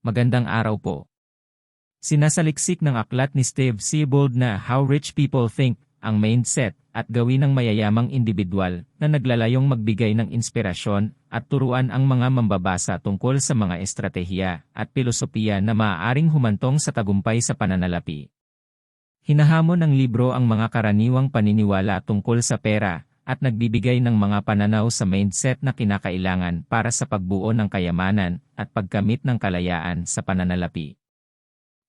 Magandang araw po. Sinasaliksik ng aklat ni Steve Siebold na How Rich People Think, ang mindset at gawin ng mayayamang individual na naglalayong magbigay ng inspirasyon at turuan ang mga mambabasa tungkol sa mga estratehiya at pilosopiya na maaaring humantong sa tagumpay sa pananalapi. Hinahamon ng libro ang mga karaniwang paniniwala tungkol sa pera at nagbibigay ng mga pananaw sa mindset na kinakailangan para sa pagbuo ng kayamanan at pagkamit ng kalayaan sa pananalapi.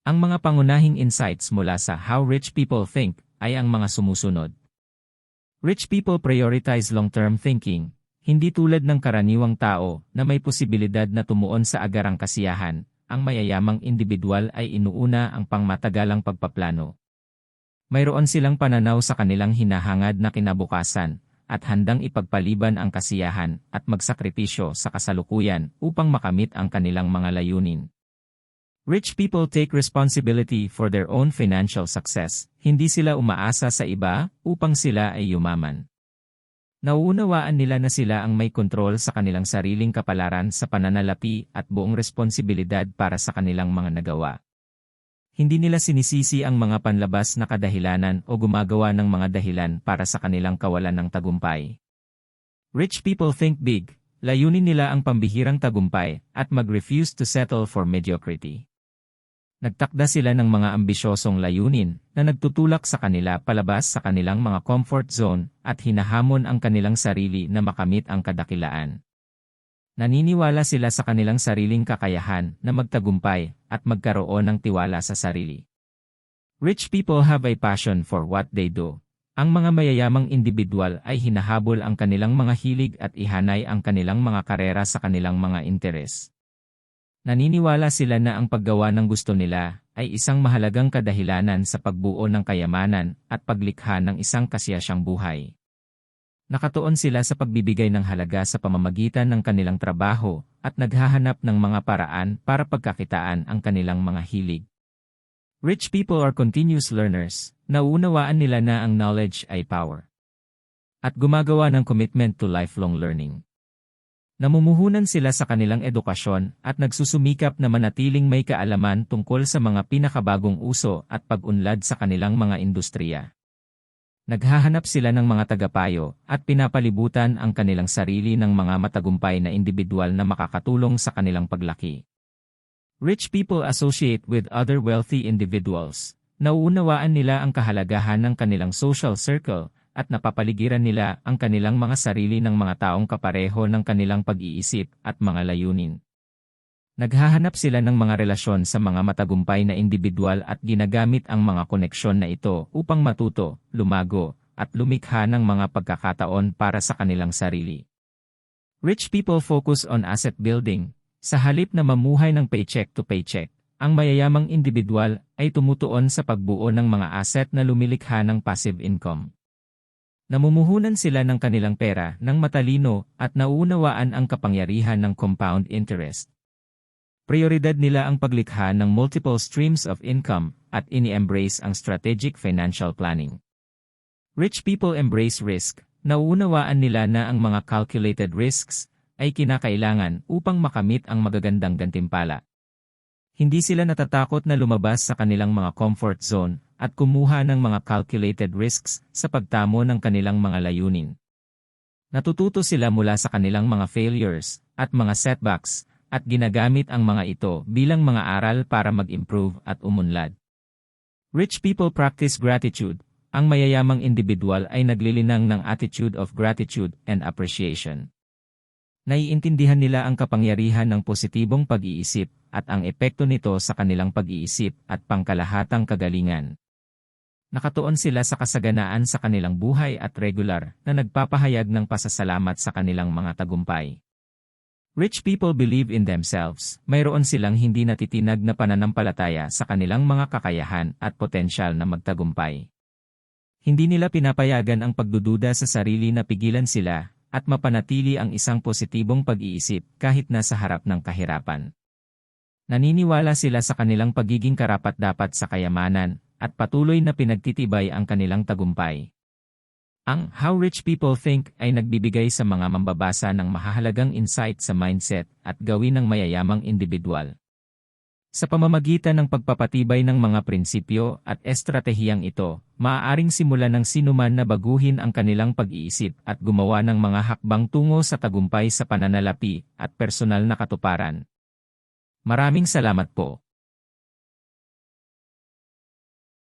Ang mga pangunahing insights mula sa How Rich People Think ay ang mga sumusunod. Rich people prioritize long-term thinking, hindi tulad ng karaniwang tao na may posibilidad na tumuon sa agarang kasiyahan, ang mayayamang individual ay inuuna ang pangmatagalang pagpaplano. Mayroon silang pananaw sa kanilang hinahangad na kinabukasan, at handang ipagpaliban ang kasiyahan at magsakripisyo sa kasalukuyan upang makamit ang kanilang mga layunin. Rich people take responsibility for their own financial success, hindi sila umaasa sa iba upang sila ay yumaman. Nauunawaan nila na sila ang may kontrol sa kanilang sariling kapalaran sa pananalapi at buong responsibilidad para sa kanilang mga nagawa. Hindi nila sinisisi ang mga panlabas na kadahilanan o gumagawa ng mga dahilan para sa kanilang kawalan ng tagumpay. Rich people think big, layunin nila ang pambihirang tagumpay at mag-refuse to settle for mediocrity. Nagtakda sila ng mga ambisyosong layunin na nagtutulak sa kanila palabas sa kanilang mga comfort zone at hinahamon ang kanilang sarili na makamit ang kadakilaan. Naniniwala sila sa kanilang sariling kakayahan na magtagumpay at magkaroon ng tiwala sa sarili. Rich people have a passion for what they do. Ang mga mayayamang individual ay hinahabol ang kanilang mga hilig at ihanay ang kanilang mga karera sa kanilang mga interes. Naniniwala sila na ang paggawa ng gusto nila ay isang mahalagang kadahilanan sa pagbuo ng kayamanan at paglikha ng isang kasiyasyang buhay. Nakatuon sila sa pagbibigay ng halaga sa pamamagitan ng kanilang trabaho at naghahanap ng mga paraan para pagkakitaan ang kanilang mga hilig. Rich people are continuous learners, nauunawaan nila na ang knowledge ay power. At gumagawa ng commitment to lifelong learning. Namumuhunan sila sa kanilang edukasyon at nagsusumikap na manatiling may kaalaman tungkol sa mga pinakabagong uso at pag-unlad sa kanilang mga industriya. Naghahanap sila ng mga tagapayo at pinapalibutan ang kanilang sarili ng mga matagumpay na individual na makakatulong sa kanilang paglaki. Rich people associate with other wealthy individuals. Nauunawaan nila ang kahalagahan ng kanilang social circle at napapaligiran nila ang kanilang mga sarili ng mga taong kapareho ng kanilang pag-iisip at mga layunin. Naghahanap sila ng mga relasyon sa mga matagumpay na individual at ginagamit ang mga koneksyon na ito upang matuto, lumago, at lumikha ng mga pagkakataon para sa kanilang sarili. Rich people focus on asset building. Sa halip na mamuhay ng paycheck to paycheck, ang mayayamang individual ay tumutuon sa pagbuo ng mga asset na lumilikha ng passive income. Namumuhunan sila ng kanilang pera ng matalino at nauunawaan ang kapangyarihan ng compound interest. Prioridad nila ang paglikha ng multiple streams of income at ini-embrace ang strategic financial planning. Rich people embrace risk, nauunawaan nila na ang mga calculated risks ay kinakailangan upang makamit ang magagandang gantimpala. Hindi sila natatakot na lumabas sa kanilang mga comfort zone at kumuha ng mga calculated risks sa pagtamo ng kanilang mga layunin. Natututo sila mula sa kanilang mga failures at mga setbacks at ginagamit ang mga ito bilang mga aral para mag-improve at umunlad. Rich people practice gratitude. Ang mayayamang individual ay naglilinang ng attitude of gratitude and appreciation. Naiintindihan nila ang kapangyarihan ng positibong pag-iisip at ang epekto nito sa kanilang pag-iisip at pangkalahatang kagalingan. Nakatuon sila sa kasaganaan sa kanilang buhay at regular na nagpapahayag ng pasasalamat sa kanilang mga tagumpay. Rich people believe in themselves. Mayroon silang hindi natitinag na pananampalataya sa kanilang mga kakayahan at potensyal na magtagumpay. Hindi nila pinapayagan ang pagdududa sa sarili na pigilan sila at mapanatili ang isang positibong pag-iisip kahit nasa harap ng kahirapan. Naniniwala sila sa kanilang pagiging karapat-dapat sa kayamanan at patuloy na pinagtitibay ang kanilang tagumpay. Ang How Rich People Think ay nagbibigay sa mga mambabasa ng mahahalagang insight sa mindset at gawin ng mayayamang individual. Sa pamamagitan ng pagpapatibay ng mga prinsipyo at estratehiyang ito, maaaring simulan ng sinuman na baguhin ang kanilang pag-iisip at gumawa ng mga hakbang tungo sa tagumpay sa pananalapi at personal na katuparan. Maraming salamat po.